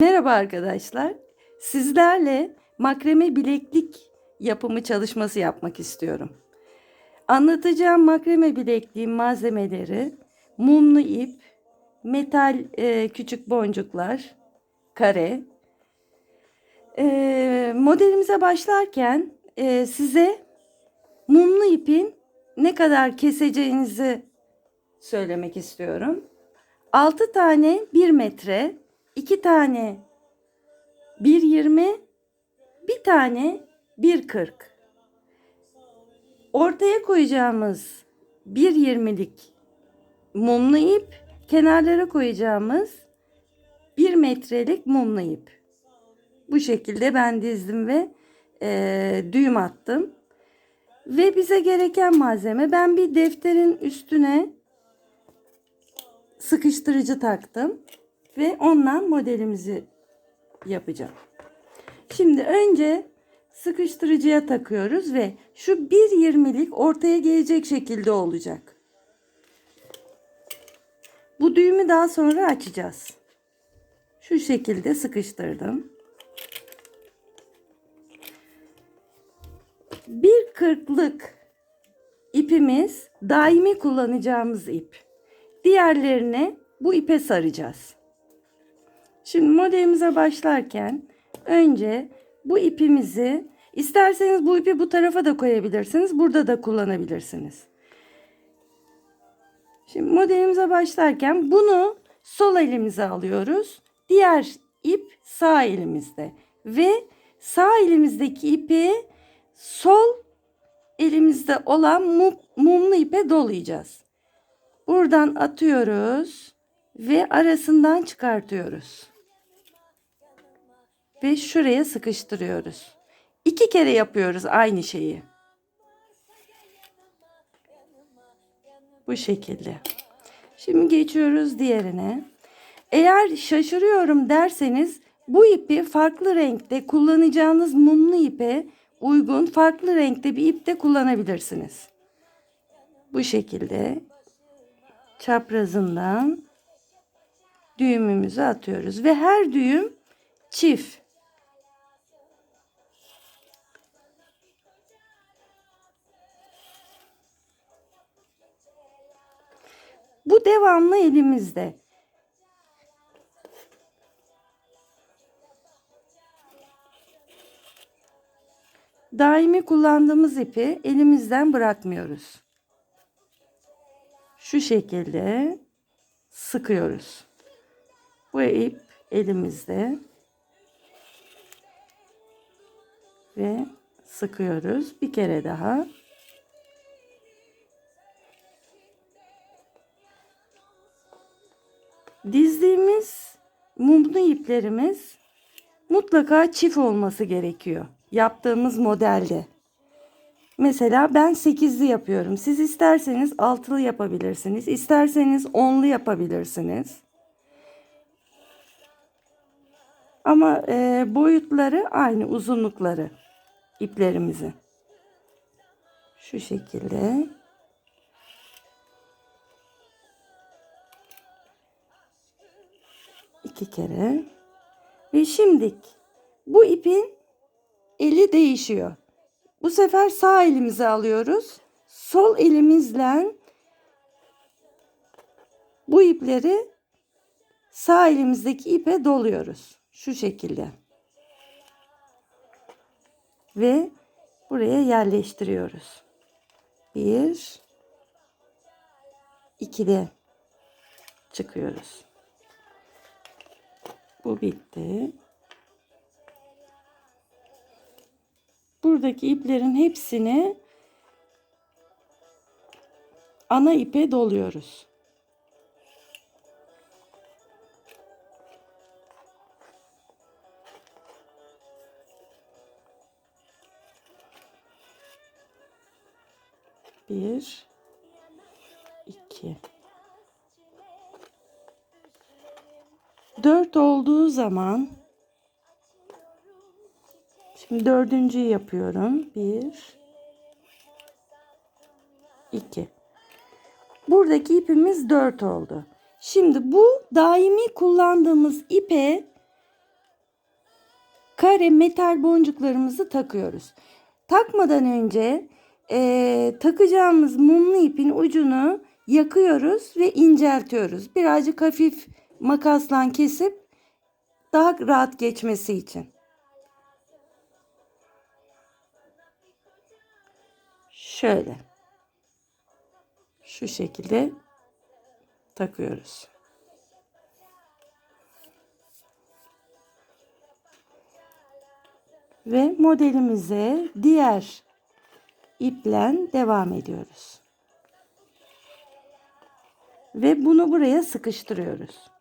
Merhaba arkadaşlar. Sizlerle makreme bileklik yapımı çalışması yapmak istiyorum. Anlatacağım makreme bilekliğin malzemeleri mumlu ip, metal e, küçük boncuklar, kare. E, modelimize başlarken e, size mumlu ipin ne kadar keseceğinizi söylemek istiyorum. 6 tane 1 metre, 2 tane 1.20, bir tane 1.40. Ortaya koyacağımız 1.20'lik mumlu ip, kenarlara koyacağımız 1 metrelik mumlu ip. Bu şekilde ben dizdim ve e, düğüm attım. Ve bize gereken malzeme ben bir defterin üstüne sıkıştırıcı taktım ve ondan modelimizi yapacağım. Şimdi önce sıkıştırıcıya takıyoruz ve şu 1.20'lik ortaya gelecek şekilde olacak. Bu düğümü daha sonra açacağız. Şu şekilde sıkıştırdım. Bir kırklık ipimiz daimi kullanacağımız ip. Diğerlerini bu ipe saracağız. Şimdi modelimize başlarken önce bu ipimizi isterseniz bu ipi bu tarafa da koyabilirsiniz. Burada da kullanabilirsiniz. Şimdi modelimize başlarken bunu sol elimize alıyoruz. Diğer ip sağ elimizde ve sağ elimizdeki ipi sol elimizde olan mumlu ipe dolayacağız. Buradan atıyoruz ve arasından çıkartıyoruz. Ve şuraya sıkıştırıyoruz. İki kere yapıyoruz aynı şeyi. Bu şekilde. Şimdi geçiyoruz diğerine. Eğer şaşırıyorum derseniz bu ipi farklı renkte kullanacağınız mumlu ipe uygun farklı renkte bir ip de kullanabilirsiniz. Bu şekilde çaprazından düğümümüzü atıyoruz ve her düğüm çift. Bu devamlı elimizde. Daimi kullandığımız ipi elimizden bırakmıyoruz. Şu şekilde sıkıyoruz. Bu ip elimizde ve sıkıyoruz. Bir kere daha. Dizdiğimiz mumlu iplerimiz mutlaka çift olması gerekiyor. Yaptığımız modelde. Mesela ben 8'li yapıyorum. Siz isterseniz 6'lı yapabilirsiniz. İsterseniz 10'lu yapabilirsiniz. Ama e, boyutları aynı uzunlukları iplerimizin. Şu şekilde. İki kere. Ve şimdi bu ipin eli değişiyor. Bu sefer sağ elimize alıyoruz. Sol elimizle bu ipleri sağ elimizdeki ipe doluyoruz. Şu şekilde. Ve buraya yerleştiriyoruz. Bir, iki de çıkıyoruz. Bu bitti. Buradaki iplerin hepsini ana ipe doluyoruz. Bir, iki. Dört olduğu zaman şimdi dördüncüyü yapıyorum. Bir, iki. Buradaki ipimiz dört oldu. Şimdi bu daimi kullandığımız ipe kare metal boncuklarımızı takıyoruz. Takmadan önce eee, takacağımız mumlu ipin ucunu yakıyoruz ve inceltiyoruz. Birazcık hafif makasla kesip daha rahat geçmesi için. Şöyle. Şu şekilde takıyoruz. Ve modelimize diğer iple devam ediyoruz. Ve bunu buraya sıkıştırıyoruz.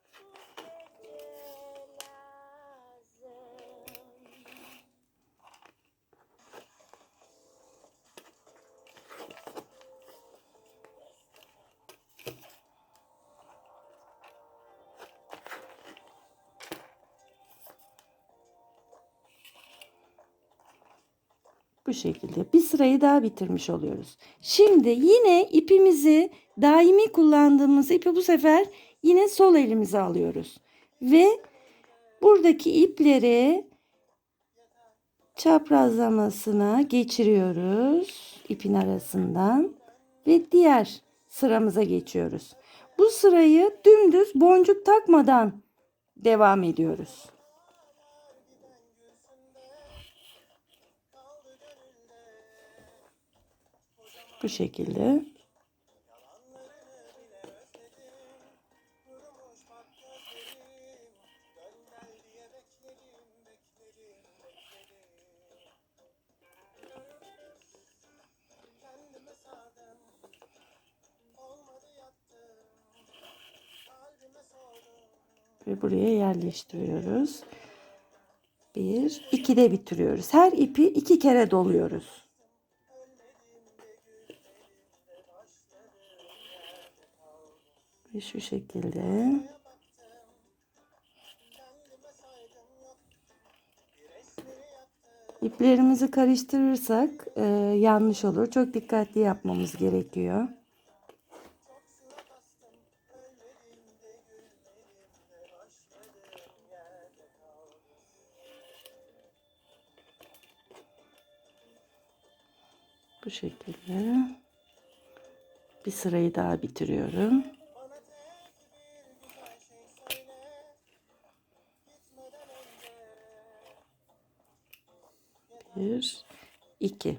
Bu şekilde bir sırayı daha bitirmiş oluyoruz. Şimdi yine ipimizi daimi kullandığımız ipi bu sefer yine sol elimize alıyoruz. Ve buradaki ipleri çaprazlamasına geçiriyoruz ipin arasından ve diğer sıramıza geçiyoruz. Bu sırayı dümdüz boncuk takmadan devam ediyoruz. Bu şekilde. Ve buraya yerleştiriyoruz. Bir, iki de bitiriyoruz. Her ipi iki kere doluyoruz. Ve şu şekilde. İplerimizi karıştırırsak e, yanlış olur. Çok dikkatli yapmamız gerekiyor. Bu şekilde. Bir sırayı daha bitiriyorum. Bir, iki.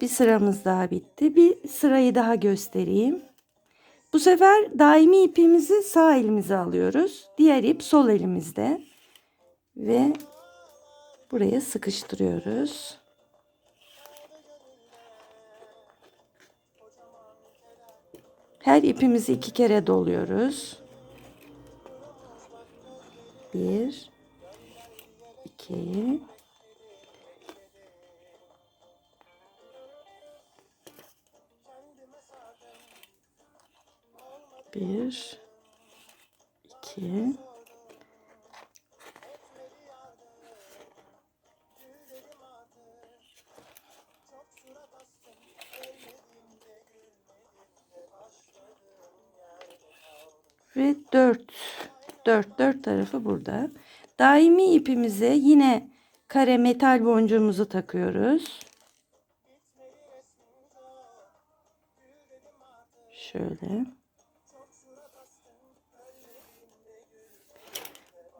Bir sıramız daha bitti. Bir sırayı daha göstereyim. Bu sefer daimi ipimizi sağ elimize alıyoruz. Diğer ip sol elimizde. Ve buraya sıkıştırıyoruz. Her ipimizi iki kere doluyoruz. Bir, iki, bir, iki, ve 4 4 4 tarafı burada. Daimi ipimize yine kare metal boncuğumuzu takıyoruz. Şöyle.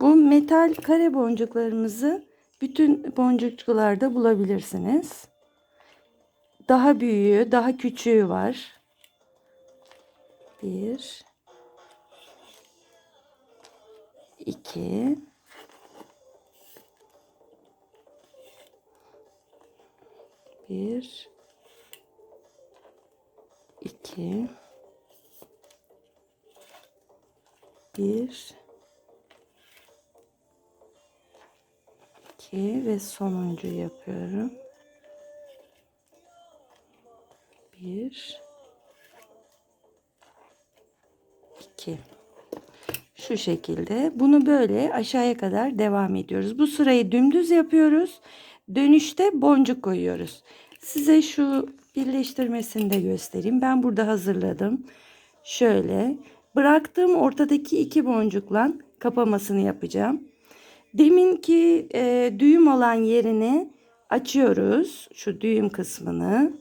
Bu metal kare boncuklarımızı bütün boncukçularda bulabilirsiniz. Daha büyüğü, daha küçüğü var. Bir, iki, bir, iki, bir, iki ve sonuncu yapıyorum. Bir, iki. Şu şekilde bunu böyle aşağıya kadar devam ediyoruz. Bu sırayı dümdüz yapıyoruz. Dönüşte boncuk koyuyoruz. Size şu birleştirmesini de göstereyim. Ben burada hazırladım. Şöyle bıraktığım ortadaki iki boncukla kapamasını yapacağım. Deminki e, düğüm olan yerini açıyoruz. Şu düğüm kısmını.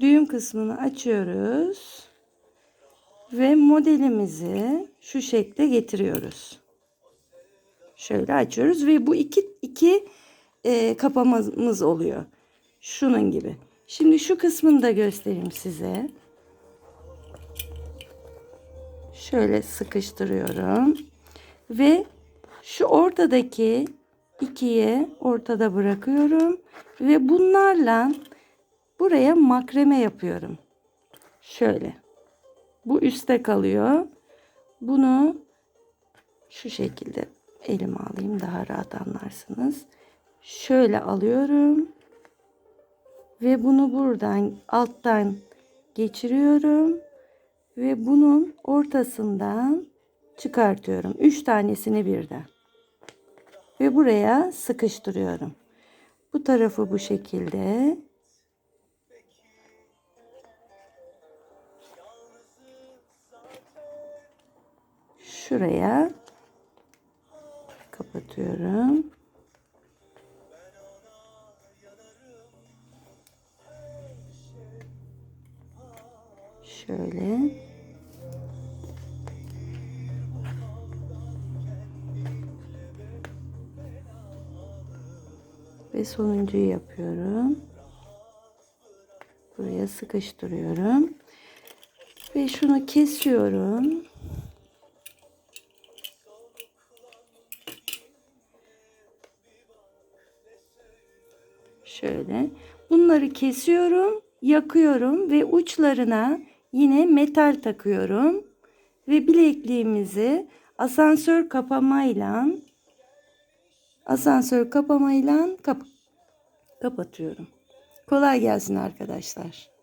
Düğüm kısmını açıyoruz. Ve modelimizi şu şekle getiriyoruz. Şöyle açıyoruz ve bu iki, iki e, kapamamız oluyor. Şunun gibi. Şimdi şu kısmını da göstereyim size. Şöyle sıkıştırıyorum. Ve şu ortadaki ikiye ortada bırakıyorum. Ve bunlarla buraya makreme yapıyorum. Şöyle. Bu üstte kalıyor. Bunu şu şekilde elime alayım daha rahat anlarsınız. Şöyle alıyorum. Ve bunu buradan alttan geçiriyorum. Ve bunun ortasından çıkartıyorum. Üç tanesini birden. Ve buraya sıkıştırıyorum. Bu tarafı bu şekilde. Şuraya kapatıyorum. Şöyle. Ve sonuncuyu yapıyorum. Buraya sıkıştırıyorum. Ve şunu kesiyorum. Şöyle. Bunları kesiyorum, yakıyorum ve uçlarına yine metal takıyorum. Ve bilekliğimizi asansör kapamayla asansör kapamayla kap kapatıyorum. Kolay gelsin arkadaşlar.